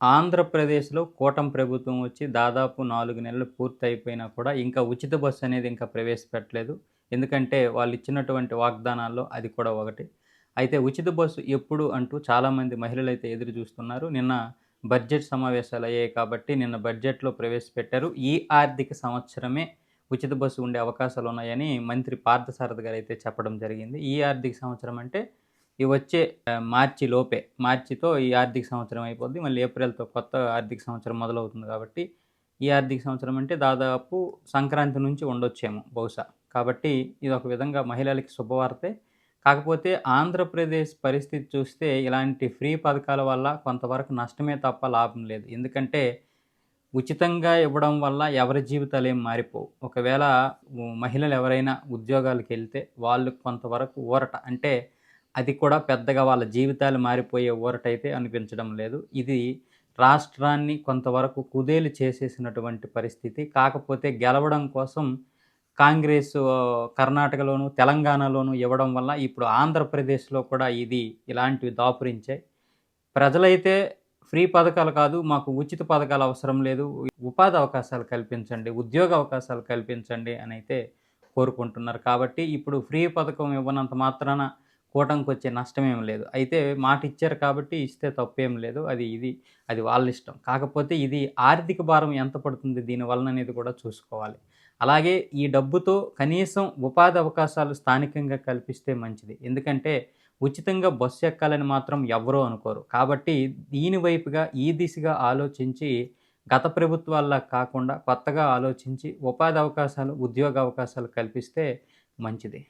ఆంధ్రప్రదేశ్‌లో కూటమి ప్రభుత్వం వచ్చి దాదాపు నాలుగు నెలలు పూర్తయిపోయినా కూడా ఇంకా ఉచిత బస్సు అనేది ఇంకా ప్రవేశపెట్టలేదు. ఎందుకంటే వాళ్ళు ఇచ్చినటువంటి వాగ్దానాల్లో అది కూడా ఒకటి. అయితే ఉచిత బస్సు ఎప్పుడు అంటూ చాలామంది మహిళలు అయితే ఎదురు చూస్తున్నారు. నిన్న బడ్జెట్ సమావేశాలు అయ్యాయి కాబట్టి నిన్న బడ్జెట్‌లో ప్రవేశపెట్టారు. ఈ ఆర్థిక సంవత్సరమే ఉచిత బస్సు ఉండే అవకాశాలు ఉన్నాయని మంత్రి పార్థసారథి అయితే చెప్పడం జరిగింది. ఈ ఆర్థిక సంవత్సరం అంటే ఈ వచ్చే మార్చి లోపే. మార్చితో ఈ ఆర్థిక సంవత్సరం అయిపోద్ది. మళ్ళీ ఏప్రిల్‌తో కొత్త ఆర్థిక సంవత్సరం మొదలవుతుంది కాబట్టి, ఈ ఆర్థిక సంవత్సరం అంటే దాదాపు సంక్రాంతి నుంచి ఉండొచ్చేమో బహుశా. కాబట్టి ఇదొక విధంగా మహిళలకి శుభవార్తే. కాకపోతే ఆంధ్రప్రదేశ్ పరిస్థితి చూస్తే ఇలాంటి ఫ్రీ పథకాల వల్ల కొంతవరకు నష్టమే తప్ప లాభం లేదు. ఎందుకంటే ఉచితంగా ఇవ్వడం వల్ల ఎవరి జీవితాలు ఏం మారిపోవు. ఒకవేళ మహిళలు ఎవరైనా ఉద్యోగాలకు వెళ్తే వాళ్ళు కొంతవరకు ఊరట అంటే అది కూడా పెద్దగా వాళ్ళ జీవితాలు మారిపోయే ఊరటైతే అనిపించడం లేదు. ఇది రాష్ట్రాన్ని కొంతవరకు కుదేలు చేసేసినటువంటి పరిస్థితి. కాకపోతే గెలవడం కోసం కాంగ్రెస్ కర్ణాటకలోను, తెలంగాణలోను ఇవ్వడం వల్ల ఇప్పుడు ఆంధ్రప్రదేశ్‌లో కూడా ఇది ఇలాంటివి దాపురించాయి. ప్రజలైతే ఫ్రీ పథకాలు కాదు, మాకు ఉచిత పథకాలు అవసరం లేదు. ఉపాధి అవకాశాలు కల్పించండి, ఉద్యోగ అవకాశాలు కల్పించండి అని అయితే కోరుకుంటున్నారు. కాబట్టి ఇప్పుడు ఫ్రీ పథకం ఇవ్వనంత మాత్రాన కూటమికొచ్చే నష్టమేమి లేదు. అయితే మాట ఇచ్చారు కాబట్టి ఇస్తే తప్పేం లేదు. అది ఇది అది వాళ్ళ ఇష్టం. కాకపోతే ఇది ఆర్థిక భారం ఎంత పడుతుంది దీని వలన అనేది కూడా చూసుకోవాలి. అలాగే ఈ డబ్బుతో కనీసం ఉపాధి అవకాశాలు స్థానికంగా కల్పిస్తే మంచిది. ఎందుకంటే ఉచితంగా బస్సు ఎక్కాలని మాత్రం ఎవ్వరూ అనుకోరు. కాబట్టి దీని వైపుగా ఈ దిశగా ఆలోచించి గత ప్రభుత్వాల్లా కాకుండా కొత్తగా ఆలోచించి ఉపాధి అవకాశాలు, ఉద్యోగ అవకాశాలు కల్పిస్తే మంచిది.